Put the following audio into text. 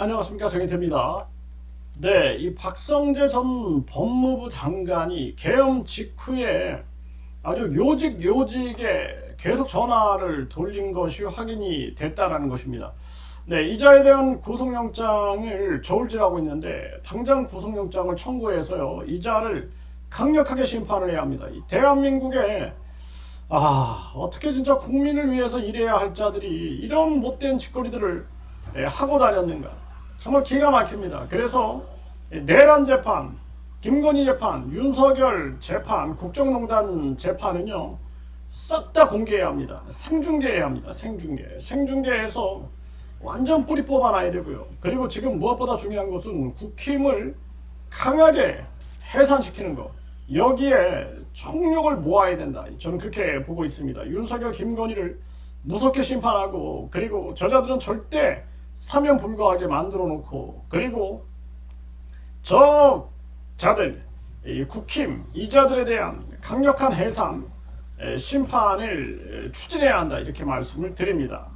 안녕하십니까 정희태입니다. 네, 이 박성재 전 법무부 장관이 계엄 직후에 아주 요직 요직에 계속 전화를 돌린 것이 확인이 됐다라는 것입니다. 네, 이자에 대한 구속영장을 저울질하고 있는데 당장 구속영장을 청구해서요 이자를 강력하게 심판을 해야 합니다. 이 대한민국에 아 어떻게 진짜 국민을 위해서 일해야 할 자들이 이런 못된 짓거리들을 예, 하고 다녔는가 정말 기가 막힙니다. 그래서 예, 내란 재판, 김건희 재판, 윤석열 재판, 국정농단 재판은요 싹 다 공개해야 합니다. 생중계해야 합니다. 생중계. 생중계해서 완전 뿌리 뽑아놔야 되고요. 그리고 지금 무엇보다 중요한 것은 국힘을 강하게 해산시키는 것. 여기에 총력을 모아야 된다. 저는 그렇게 보고 있습니다. 윤석열, 김건희를 무섭게 심판하고 그리고 저자들은 절대 사면 불가하게 만들어 놓고 그리고 저 자들 이 국힘 이자들에 대한 강력한 해산 에, 심판을 에, 추진해야 한다 이렇게 말씀을 드립니다.